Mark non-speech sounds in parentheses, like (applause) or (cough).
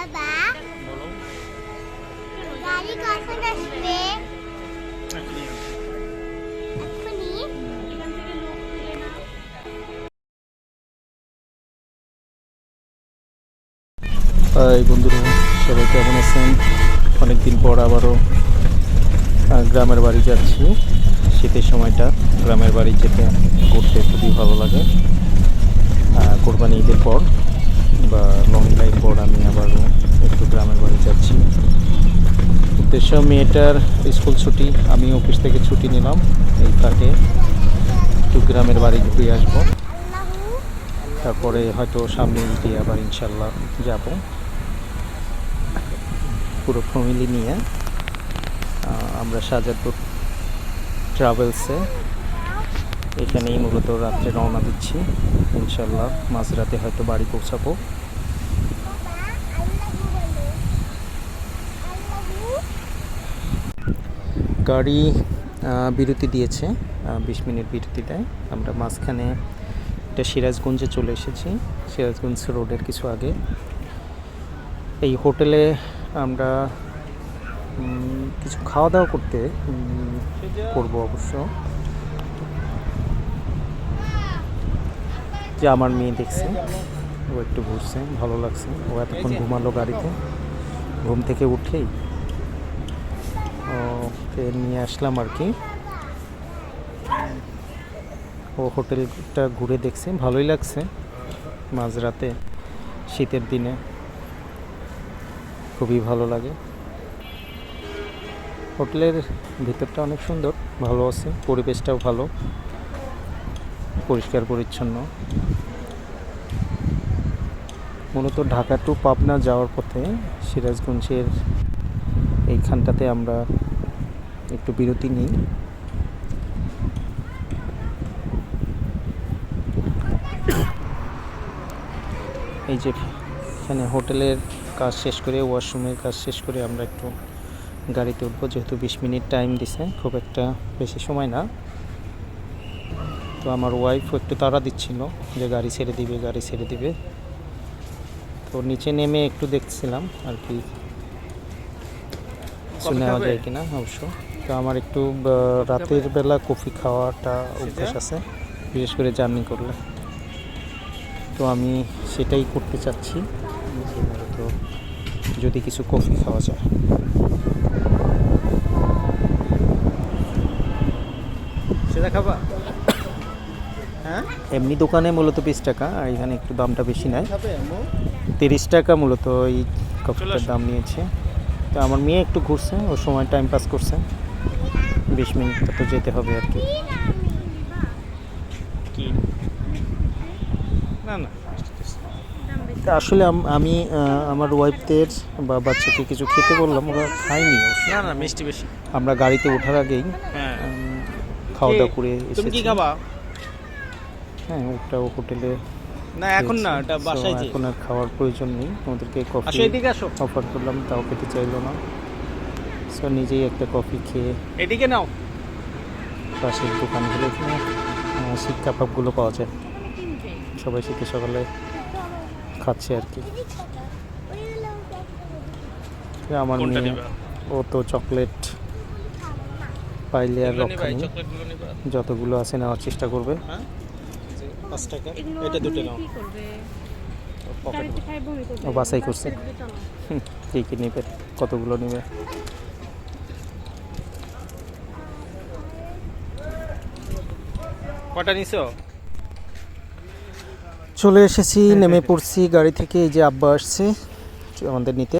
বাবা। বলো। গাড়ি কখন আসবে? হাই বন্ধুরা সবাই কেমন আছেন? অনেকদিন পর আবারও আহ, গ্রামের বাড়ি যাচ্ছি। শীতের সময়টা গ্রামের বাড়ি যেতে ঘুরতে খুবই ভালো লাগে। আহ, কোরবানি ঈদের পর বা লং ড্রাইভ পর আমি আবারও একটু গ্রামের বাড়ি যাচ্ছি। উদ্দেশ্য মেয়েটার স্কুল ছুটি, আমি অফিস থেকে ছুটি নিলাম। এই ফাঁকে একটু গ্রামের বাড়ি ঘুরে আসব। তারপরে হয়তো সামনে ঈদে আবার ইনশাল্লাহ যাব। পুরো ফ্যামিলি নিয়ে আমরা সাজাদপুর ট্রাভেলসে এখানেই মূলত রাত্রে রওনা দিচ্ছি। ইনশাল্লাহ মাঝরাতে হয়তো বাড়ি পৌঁছাবো। গাড়ি বিরতি দিয়েছে। বিশ মিনিট বিরতি দেয়। আমরা মাঝখানে এটা সিরাজগঞ্জে চলে এসেছি। সিরাজগঞ্জ রোডের কিছু আগে। এই হোটেলে আমরা কিছু খাওয়া দাওয়া করতে করব অবশ্য। যে আমার মেয়ে দেখছে, ও একটু ঘুরছে, ভালো লাগছে। ও এতক্ষণ ঘুমালো গাড়িতে। ঘুম থেকে উঠেই ওকে নিয়ে আসলাম আর কি। ও হোটেলটা ঘুরে দেখছে, ভালোই লাগছে। মাঝরাতে, শীতের দিনে খুবই ভালো লাগে। হোটেলের ভিতরটা অনেক সুন্দর, ভালো আছে, পরিবেশটাও ভালো, পরিষ্কার পরিচ্ছন্ন। মূলত ঢাকা টু পাবনা যাওয়ার পথে সিরাজগঞ্জের এইখানটাতে আমরা একটু বিরতি নিই। এই যে এখানে হোটেলের কাজ শেষ করে, ওয়াশরুমের কাজ শেষ করে আমরা একটু গাড়িতে উঠবো, যেহেতু বিশ মিনিট টাইম দিছে, খুব একটা বেশি সময় না। তো আমার ওয়াইফ একটু তাড়া দিচ্ছিল যে গাড়ি ছেড়ে দিবে, গাড়ি ছেড়ে দিবে। তো নিচে নেমে একটু দেখছিলাম আর কি। কিছু নেওয়া যায় কিনা অবশ্য। তো আমার একটু রাতের বেলা কফি খাওয়াটা অভ্যাস আছে। বিশেষ করে জার্নি করলে। তো আমি সেটাই করতে চাচ্ছি। তো যদি কিছু কফি খাওয়া যায়। সেটা খাবা? (coughs) হ্যাঁ? এমনি দোকানে মূলত বিশ টাকা আর এখানে একটু দামটা বেশি নেয়। তিরিশ টাকা মূলত এই কফিটার দাম নিয়েছে। তো আমার মেয়ে একটু ঘুরছে ও সময় টাইম পাস করছে। বিশ মিনিট তো যেতে হবে আর কি। না না আসলে আমি আমার ওয়াইফদের বা বাচ্চাকে কিছু খেতে বললাম ওরা খায়নি না না মিষ্টি বেশি। আমরা গাড়িতে ওঠার আগেই হ্যাঁ। খাওয়া দাওয়া করে এসেছি। হ্যাঁ ওটা হোটেলে না এখন না। এটা বাসায় যে এখন আর খাওয়ার প্রয়োজন নেই। ওদেরকে কফি আসো এদিকে আসো। অফার করলাম তাও খেতে চাইলো না। সো নিজেই একটা কফি খেয়ে এদিকে নাও। পাশের দোকানগুলো শীত কাবাবগুলো পাওয়া যায়। সবাই শীতে সকালে খাচ্ছে আর কি। আমার মেয়ে ও তো চকলেট পাইলে আর রক্ষা নেই। যতগুলো আছে নেওয়ার চেষ্টা করবে। হ্যাঁ? পাঁচ টাকা। এটা দুটো নাও। ও বাছাই করছে। কী কী নেবে? কতগুলো নেবে? কটা নিছো? চলে এসেছি নেমে পড়ছি গাড়ি থেকে এই যে আব্বা আসছে আমাদের নিতে।